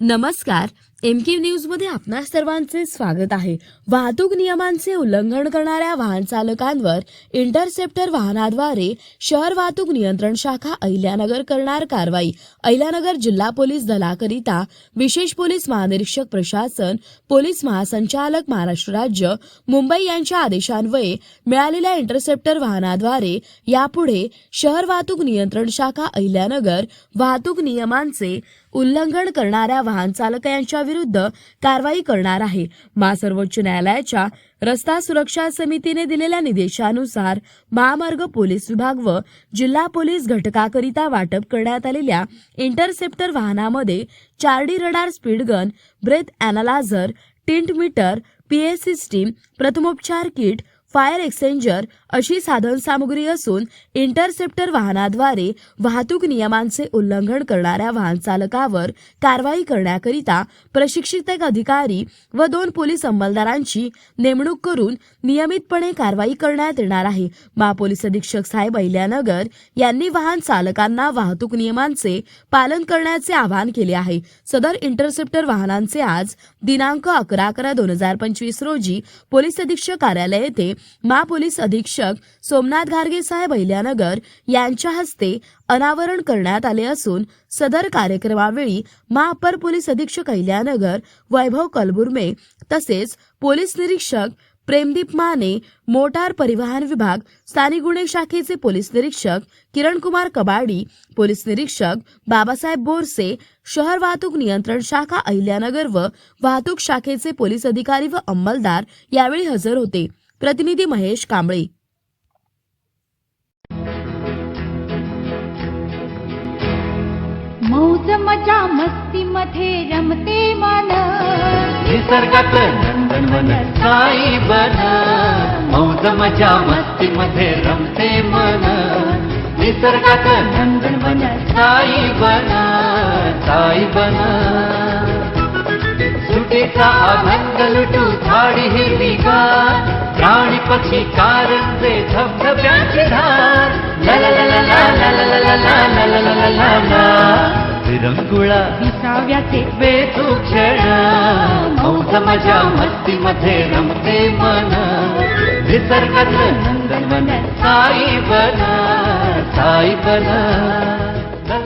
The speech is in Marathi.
नमस्कार एम के न्यूजमध्ये आपणा सर्वांचे स्वागत आहे. वाहतूक नियमांचे उल्लंघन करणाऱ्या वाहन चालकांवर इंटरसेप्टर वाहनाद्वारे शहर वाहतूक नियंत्रण शाखा अहिल्यानगर करणार कारवाई. अहिल्यानगर जिल्हा पोलीस दलाकरिता विशेष पोलीस महानिरीक्षक प्रशासन पोलीस महासंचालक महाराष्ट्र राज्य मुंबई यांच्या आदेशान्वये मिळालेल्या इंटरसेप्टर वाहनाद्वारे यापुढे शहर वाहतूक नियंत्रण शाखा अहिल्यानगर वाहतूक नियमांचे उल्लंघन करणाऱ्या वाहन चालक यांच्या विरुद्ध कारवाई करणार आहे. मा सर्वोच्च न्यायालयाच्या रस्ता सुरक्षा समितीने दिलेल्या निर्देशानुसार महामार्ग पोलीस विभाग व जिल्हा पोलीस घटकाकरिता वाटप करण्यात आलेल्या इंटरसेप्टर वाहनामध्ये चार्डी radar speed gun breath analyser tint meter PS system प्रथमोपचार किट फायर एक्सचेंजर अशी साधनसामुग्री असून इंटरसेप्टर वाहनाद्वारे वाहतूक नियमांचे उल्लंघन करणाऱ्या वाहनचालकावर कारवाई करण्याकरिता प्रशिक्षित एक अधिकारी व दोन पोलीस अंमलदारांची नेमणूक करून नियमितपणे कारवाई करण्यात येणार आहे. महापोलीस अधीक्षक साहेब अहिल्यानगर यांनी वाहन चालकांना वाहतूक नियमांचे पालन करण्याचे आवाहन केले आहे. सदर इंटरसेप्टर वाहनांचे आज दिनांक अकरा अकरा दोन हजार पंचवीस रोजी पोलीस अधीक्षक कार्यालय येथे महापोलीस अधीक्षक सोमनाथ घारगे साहेब अहिल्यानगर यांच्या हस्ते अनावरण करण्यात आले असून सदर कार्यक्रमावेळी महापर पोलीस अधीक्षक अहिल्यानगर वैभव कलबुर्मे तसेच पोलीस निरीक्षक प्रेमदीप माने मोटार परिवहन विभाग स्थानिक गुन्हे शाखेचे पोलीस निरीक्षक किरणकुमार कबाडी पोलीस निरीक्षक बाबासाहेब बोरसे शहर वाहतूक नियंत्रण शाखा अहिल्यानगर व वाहतूक शाखेचे पोलीस अधिकारी व अंमलदार यावेळी हजर होते. प्रतिनिधी महेश कांबळे. मौज मजा मस्ती मध्ये रमते मन. निसर्गात नंदनवन साई बन. मौज मजा मस्ती मध्ये रमते मन. निसर्गात नंदनवन साई बन. साई बन. सुटेचा आनंद लुटू झाडी हिरवीगार प्राणी पक्षी कारंजे धबधब्याची धार ला ला ला ला ला ला ला ला ला ला ला ला ला ला ला विरंगुळा विसाव्याचे बेतू क्षण मौज मजा मस्ती मध्ये रमते मन नंदनवन साई बन साई बन